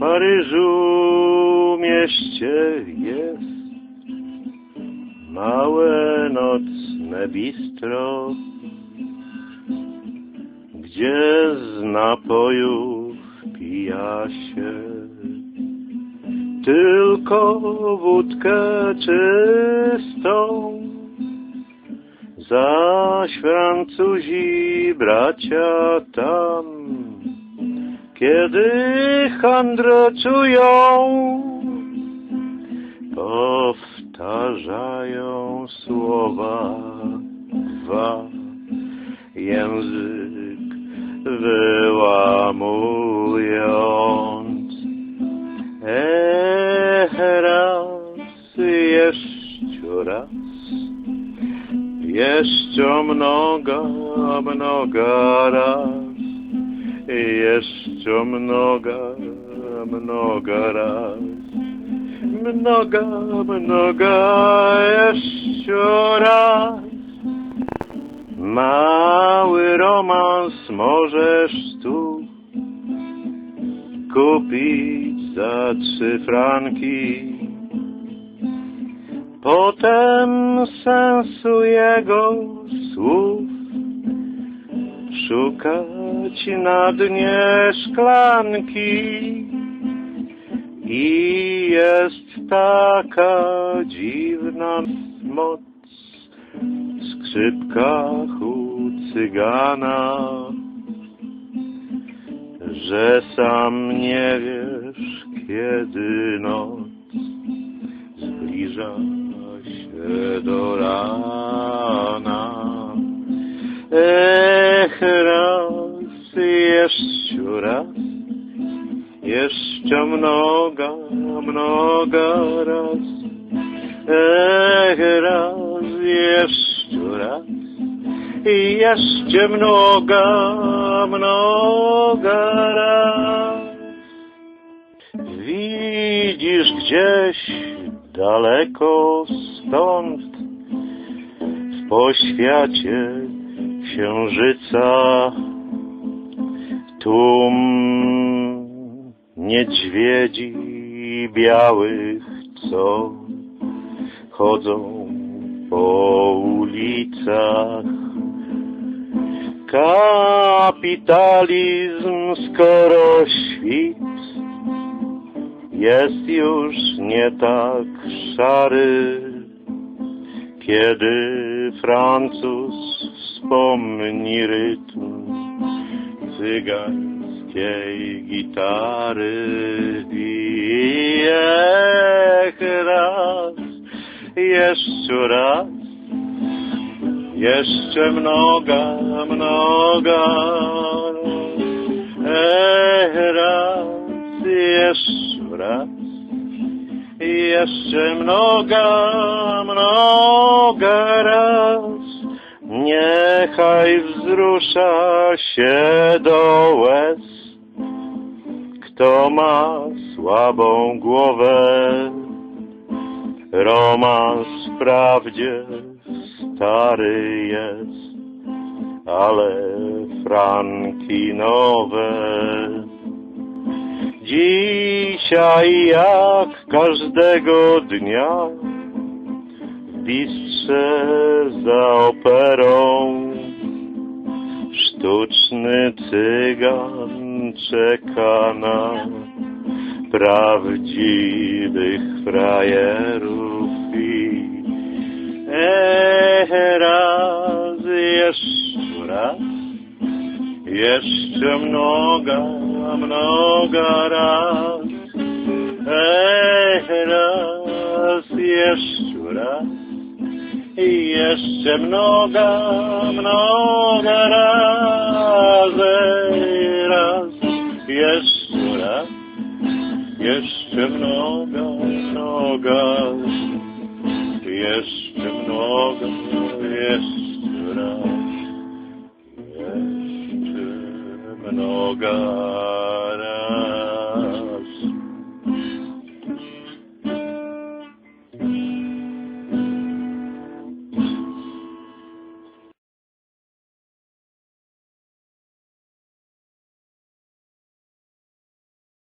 Paryżu mieście jest małe nocne bistro, gdzie z napojów pija się tylko wódkę czystą. Zaś Francuzi bracia tam, kiedy handrę czują, powtarzają słowa dwa, język wyłamując. Ech, raz, jeszcze raz, jeszcze mnoga, mnoga raz, jeszcze mnoga, mnoga raz, mnoga, mnoga, jeszcze raz. Mały romans możesz tu kupić za trzy franki. Potem sensu jego słów szukać na dnie szklanki. I jest taka dziwna moc w skrzypkach u cygana, że sam nie wiesz, kiedy noc zbliża się do rana. Ech, raz, jeszcze raz, jeszcze mnoga, mnoga raz. Ech, raz, jeszcze raz, jeszcze mnoga, mnoga raz. Widzisz gdzieś daleko stąd w poświacie księżyca tłum niedźwiedzi białych, co chodzą po ulicach. Kapitalizm skoro świt jest już nie tak szary, kiedy Francuz wspomni rytm cygańskiej gitary i raz, jeszcze raz, jeszcze mnoga, mnoga, ech raz, jeszcze raz, jeszcze mnoga, mnoga raz. Niechaj wzrusza się do łez, kto ma słabą głowę. Romans wprawdzie stary jest, ale franki nowe. Dzisiaj jak każdego dnia bistrze za operą. Sztuczny cygan czeka na prawdziwych frajerów i ech, raz, jeszcze raz, jeszcze mnoga, mnoga raz, ech, raz, jeszcze raz, i jeszcze mnoga, mnoga razy raz, jeszcze raz, jeszcze mnoga, mnoga, jeszcze mnoga, jeszcze raz, jeszcze mnoga.